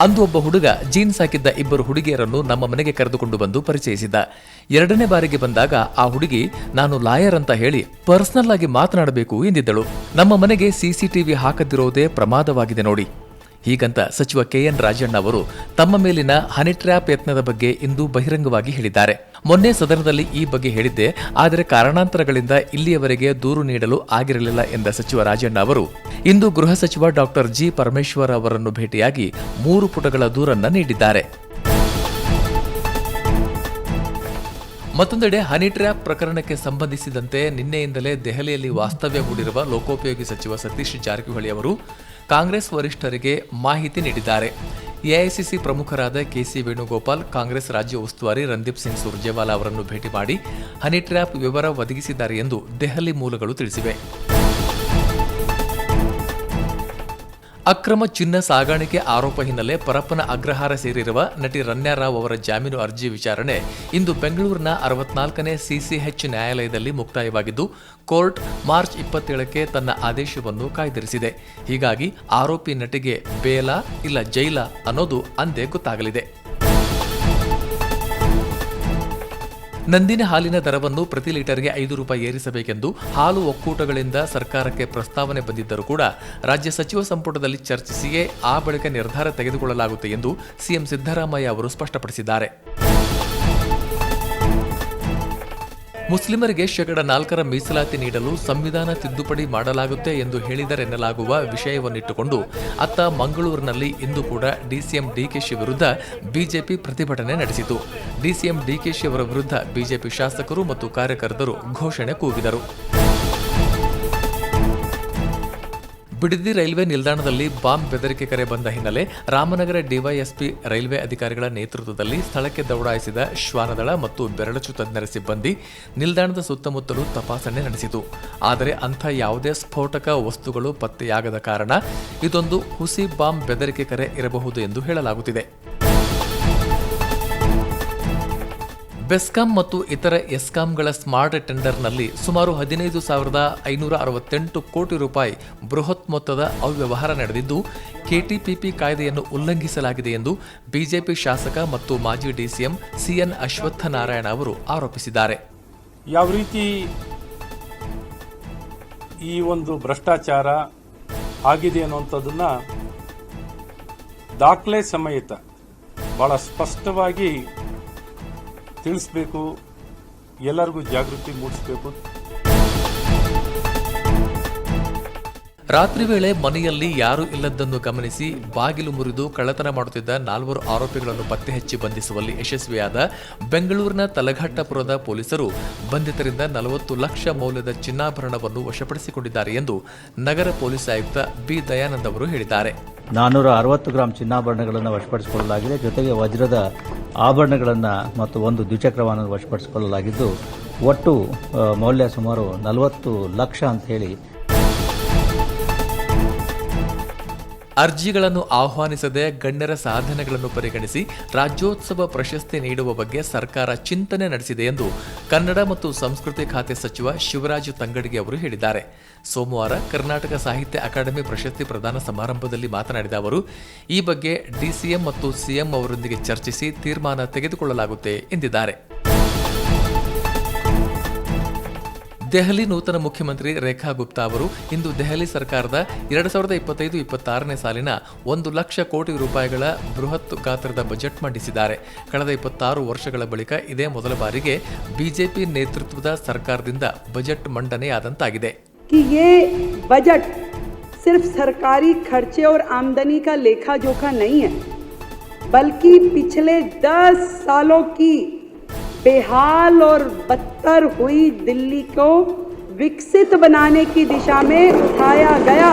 ಅಂದು ಒಬ್ಬ ಹುಡುಗ ಜೀನ್ಸ್ ಹಾಕಿದ್ದ ಇಬ್ಬರು ಹುಡುಗಿಯರನ್ನು ನಮ್ಮ ಮನೆಗೆ ಕರೆದುಕೊಂಡು ಬಂದು ಪರಿಚಯಿಸಿದ್ದ. ಎರಡನೇ ಬಾರಿಗೆ ಬಂದಾಗ ಆ ಹುಡುಗಿ, ನಾನು ಲಾಯರ್ ಅಂತ ಹೇಳಿ ಪರ್ಸನಲ್ ಆಗಿ ಮಾತನಾಡಬೇಕು ಎಂದಿದ್ದಳು. ನಮ್ಮ ಮನೆಗೆ ಸಿಸಿಟಿವಿ ಹಾಕದಿರೋದೇ ಪ್ರಮಾದವಾಗಿದೆ ನೋಡಿ. ಹೀಗಂತ ಸಚಿವ ಕೆಎನ್ ರಾಜಣ್ಣ ಅವರು ತಮ್ಮ ಮೇಲಿನ ಹನಿ ಟ್ರ್ಯಾಪ್ ಯತ್ನದ ಬಗ್ಗೆ ಇಂದು ಬಹಿರಂಗವಾಗಿ ಹೇಳಿದ್ದಾರೆ. ಮೊನ್ನೆ ಸದನದಲ್ಲಿ ಈ ಬಗ್ಗೆ ಹೇಳಿದ್ದೆ, ಆದರೆ ಕಾರಣಾಂತರಗಳಿಂದ ಇಲ್ಲಿಯವರೆಗೆ ದೂರು ನೀಡಲು ಆಗಿರಲಿಲ್ಲ ಎಂದ ಸಚಿವ ರಾಜಣ್ಣ ಅವರು. ಇಂದು ಗೃಹ ಸಚಿವ ಡಾಕ್ಟರ್ ಜಿ ಪರಮೇಶ್ವರ್ ಅವರನ್ನು ಭೇಟಿಯಾಗಿ ಮೂರು ಪುಟಗಳ ದೂರನ್ನ ನೀಡಿದ್ದಾರೆ. ಮತ್ತೊಂದೆಡೆ ಹನಿ ಟ್ರ್ಯಾಪ್ ಪ್ರಕರಣಕ್ಕೆ ಸಂಬಂಧಿಸಿದಂತೆ ನಿನ್ನೆಯಿಂದಲೇ ದೆಹಲಿಯಲ್ಲಿ ವಾಸ್ತವ್ಯ ಹೂಡಿರುವ ಲೋಕೋಪಯೋಗಿ ಸಚಿವ ಸತೀಶ್ ಜಾರಕಿಹೊಳಿ ಅವರು ಕಾಂಗ್ರೆಸ್ ವರಿಷ್ಠರಿಗೆ ಮಾಹಿತಿ ನೀಡಿದ್ದಾರೆ. ಎಐಸಿಸಿ ಪ್ರಮುಖರಾದ ಕೆಸಿ ವೇಣುಗೋಪಾಲ್, ಕಾಂಗ್ರೆಸ್ ರಾಜ್ಯ ಉಸ್ತುವಾರಿ ರಂದೀಪ್ ಸಿಂಗ್ ಸುರ್ಜೇವಾಲಾ ಅವರನ್ನು ಭೇಟಿ ಮಾಡಿ ಹನಿ ಟ್ರ್ಯಾಪ್ ವಿವರ ಒದಗಿಸಿದ್ದಾರೆ ಎಂದು ದೆಹಲಿ ಮೂಲಗಳು ತಿಳಿಸಿವೆ. ಅಕ್ರಮ ಚಿನ್ನ ಸಾಗಾಣಿಕೆ ಆರೋಪ ಹಿನ್ನೆಲೆ ಪರಪ್ಪನ ಅಗ್ರಹಾರ ಸೇರಿರುವ ನಟಿ ರನ್ಯಾ ರಾವ್ ಅವರ ಜಾಮೀನು ಅರ್ಜಿ ವಿಚಾರಣೆ ಇಂದು ಬೆಂಗಳೂರಿನ ಅರವತ್ನಾಲ್ಕನೇ ಸಿಸಿಎಚ್ ನ್ಯಾಯಾಲಯದಲ್ಲಿ ಮುಕ್ತಾಯವಾಗಿದ್ದು, ಕೋರ್ಟ್ ಮಾರ್ಚ್ ಇಪ್ಪತ್ತೇಳಕ್ಕೆ ತನ್ನ ಆದೇಶವನ್ನು ಕಾಯ್ದಿರಿಸಿದೆ. ಹೀಗಾಗಿ ಆರೋಪಿ ನಟಿಗೆ ಬೇಲ ಇಲ್ಲ ಜೈಲ ಅನ್ನೋದು ಅಂದೇ ಗೊತ್ತಾಗಲಿದೆ. ನಂದಿನ ಹಾಲಿನ ದರವನ್ನು ಪ್ರತಿ ಲೀಟರ್ಗೆ ಐದು ರೂಪಾಯಿ ಏರಿಸಬೇಕೆಂದು ಹಾಲು ಒಕ್ಕೂಟಗಳಿಂದ ಸರ್ಕಾರಕ್ಕೆ ಪ್ರಸ್ತಾವನೆ ಬಂದಿದ್ದರೂ ಕೂಡ ರಾಜ್ಯ ಸಚಿವ ಸಂಪುಟದಲ್ಲಿ ಚರ್ಚಿಸಿಯೇ ಆ ಬಳಿಕ ನಿರ್ಧಾರ ತೆಗೆದುಕೊಳ್ಳಲಾಗುತ್ತೆ ಎಂದು ಸಿಎಂ ಸಿದ್ದರಾಮಯ್ಯ ಅವರು ಸ್ಪಷ್ಟಪಡಿಸಿದ್ದಾರೆ. ಮುಸ್ಲಿಮರಿಗೆ ಶೇಕಡ ನಾಲ್ಕರ ಮೀಸಲಾತಿ ನೀಡಲು ಸಂವಿಧಾನ ತಿದ್ದುಪಡಿ ಮಾಡಲಾಗುತ್ತೆ ಎಂದು ಹೇಳಿದರೆನ್ನಲಾಗುವ ವಿಷಯವನ್ನಿಟ್ಟುಕೊಂಡು ಅತ್ತ ಮಂಗಳೂರಿನಲ್ಲಿ ಇಂದು ಕೂಡ ಡಿಸಿಎಂ ಡಿಕೆಶಿ ವಿರುದ್ಧ ಬಿಜೆಪಿ ಪ್ರತಿಭಟನೆ ನಡೆಸಿತು. ಡಿಸಿಎಂ ಡಿಕೆಶಿ ಅವರ ವಿರುದ್ಧ ಬಿಜೆಪಿ ಶಾಸಕರು ಮತ್ತು ಕಾರ್ಯಕರ್ತರು ಘೋಷಣೆ ಕೂಗಿದರು. ಬಿಡದಿ ರೈಲ್ವೆ ನಿಲ್ದಾಣದಲ್ಲಿ ಬಾಂಬ್ ಬೆದರಿಕೆ ಕರೆ ಬಂದ ಹಿನ್ನೆಲೆ ರಾಮನಗರ ಡಿವೈಎಸ್ಪಿ ರೈಲ್ವೆ ಅಧಿಕಾರಿಗಳ ನೇತೃತ್ವದಲ್ಲಿ ಸ್ಥಳಕ್ಕೆ ದೌಡಾಯಿಸಿದ ಶ್ವಾನದಳ ಮತ್ತು ಬೆರಳಚು ತಜ್ಞರ ಸಿಬ್ಬಂದಿ ನಿಲ್ದಾಣದ ಸುತ್ತಮುತ್ತಲೂ ತಪಾಸಣೆ ನಡೆಸಿತು. ಆದರೆ ಅಂಥ ಯಾವುದೇ ಸ್ಫೋಟಕ ವಸ್ತುಗಳು ಪತ್ತೆಯಾಗದ ಕಾರಣ ಇದೊಂದು ಹುಸಿ ಬಾಂಬ್ ಬೆದರಿಕೆ ಕರೆ ಇರಬಹುದು ಎಂದು ಹೇಳಲಾಗುತ್ತಿದೆ. ಬೆಸ್ಕಾಂ ಮತ್ತು ಇತರ ಎಸ್ಕಾಂಗಳ ಸ್ಮಾರ್ಟ್ ಟೆಂಡರ್ನಲ್ಲಿ ಸುಮಾರು ಹದಿನೈದು ಸಾವಿರದ ಐನೂರ ಅರವತ್ತೆಂಟು ಕೋಟಿ ರೂಪಾಯಿ ಬೃಹತ್ ಮೊತ್ತದ ಅವ್ಯವಹಾರ ನಡೆದಿದ್ದು, ಕೆಟಿಪಿಪಿ ಕಾಯ್ದೆಯನ್ನು ಉಲ್ಲಂಘಿಸಲಾಗಿದೆ ಎಂದು ಬಿಜೆಪಿ ಶಾಸಕ ಮತ್ತು ಮಾಜಿ ಡಿಸಿಎಂ ಸಿಎನ್ ಅಶ್ವತ್ಥನಾರಾಯಣ ಅವರು ಆರೋಪಿಸಿದ್ದಾರೆ. ಯಾವ ರೀತಿ ಈ ಒಂದು ಭ್ರಷ್ಟಾಚಾರ ಆಗಿದೆ ಅನ್ನುವಂಥದ್ದನ್ನ ದಾಖಲೆ ಸಮೇತ ಬಹಳ ಸ್ಪಷ್ಟವಾಗಿ ತಿಳಿಸ್ಬೇಕು ಎಲ್ಲರಿಗೂ ಜಾಗೃತಿ ಮೂಡಿಸಬೇಕು. ರಾತ್ರಿ ವೇಳೆ ಮನೆಯಲ್ಲಿ ಯಾರೂ ಇಲ್ಲದ್ದನ್ನು ಗಮನಿಸಿ ಬಾಗಿಲು ಮುರಿದು ಕಳ್ಳತನ ಮಾಡುತ್ತಿದ್ದ ನಾಲ್ವರು ಆರೋಪಿಗಳನ್ನು ಪತ್ತೆ ಹಚ್ಚಿ ಬಂಧಿಸುವಲ್ಲಿ ಯಶಸ್ವಿಯಾದ ಬೆಂಗಳೂರಿನ ತಲಘಟ್ಟಪುರದ ಪೊಲೀಸರು ಬಂಧಿತರಿಂದ ನಲವತ್ತು ಲಕ್ಷ ಮೌಲ್ಯದ ಚಿನ್ನಾಭರಣವನ್ನು ವಶಪಡಿಸಿಕೊಂಡಿದ್ದಾರೆ ಎಂದು ನಗರ ಪೊಲೀಸ್ ಆಯುಕ್ತ ಬಿ ದಯಾನಂದ್ ಅವರು ಹೇಳಿದ್ದಾರೆ. ನಾನ್ನೂರ ಅರವತ್ತು ಗ್ರಾಂ ಚಿನ್ನಾಭರಣಗಳನ್ನು ವಶಪಡಿಸಿಕೊಳ್ಳಲಾಗಿದೆ. ಜೊತೆಗೆ ವಜ್ರದ ಆಭರಣಗಳನ್ನು ಮತ್ತು ಒಂದು ದ್ವಿಚಕ್ರ ವಾಹನ ವಶಪಡಿಸಿಕೊಳ್ಳಲಾಗಿದ್ದು, ಒಟ್ಟು ಮೌಲ್ಯ ಸುಮಾರು ನಲವತ್ತು ಲಕ್ಷ ಅಂತ ಹೇಳಿ ಅರ್ಜಿಗಳನ್ನು ಆಹ್ವಾನಿಸದೆ ಗಣ್ಯರ ಸಾಧನೆಗಳನ್ನು ಪರಿಗಣಿಸಿ ರಾಜ್ಯೋತ್ಸವ ಪ್ರಶಸ್ತಿ ನೀಡುವ ಬಗ್ಗೆ ಸರ್ಕಾರ ಚಿಂತನೆ ನಡೆಸಿದೆ ಎಂದು ಕನ್ನಡ ಮತ್ತು ಸಂಸ್ಕೃತಿ ಖಾತೆ ಸಚಿವ ಶಿವರಾಜ್ ತಂಗಡಿಗೆ ಅವರು ಹೇಳಿದ್ದಾರೆ. ಸೋಮವಾರ ಕರ್ನಾಟಕ ಸಾಹಿತ್ಯ ಅಕಾಡೆಮಿ ಪ್ರಶಸ್ತಿ ಪ್ರದಾನ ಸಮಾರಂಭದಲ್ಲಿ ಮಾತನಾಡಿದ ಅವರು, ಈ ಬಗ್ಗೆ ಡಿಸಿಎಂ ಮತ್ತು ಸಿಎಂ ಅವರೊಂದಿಗೆ ಚರ್ಚಿಸಿ ತೀರ್ಮಾನ ತೆಗೆದುಕೊಳ್ಳಲಾಗುತ್ತೆ ಎಂದಿದ್ದಾರೆ. ದೆಹಲಿ ನೂತನ ಮುಖ್ಯಮಂತ್ರಿ ರೇಖಾ ಗುಪ್ತಾ ಅವರು ಇಂದು ದೆಹಲಿ ಸರ್ಕಾರದ ಎರಡು ಸಾವಿರದ ಇಪ್ಪತ್ತೈದು ಇಪ್ಪತ್ತಾರನೇ ಸಾಲಿನ ಒಂದು ಲಕ್ಷ ಕೋಟಿ ರೂಪಾಯಿಗಳ ಬೃಹತ್ ಗಾತ್ರದ ಬಜೆಟ್ ಮಂಡಿಸಿದ್ದಾರೆ ಕಳೆದ ಇಪ್ಪತ್ತಾರು ವರ್ಷಗಳ ಬಳಿಕ ಇದೇ ಮೊದಲ ಬಾರಿಗೆ ಬಿಜೆಪಿ ನೇತೃತ್ವದ ಸರ್ಕಾರದಿಂದ ಬಜೆಟ್ ಮಂಡನೆಯಾದಂತಾಗಿದೆ कि ये बजट सिर्फ सरकारी खर्चे और आमदनी का लेखा जोखा नहीं है बल्कि पिछले दस सालों की बेहाल और बदतर हुई दिल्ली को विकसित बनाने की दिशा में उठाया गया।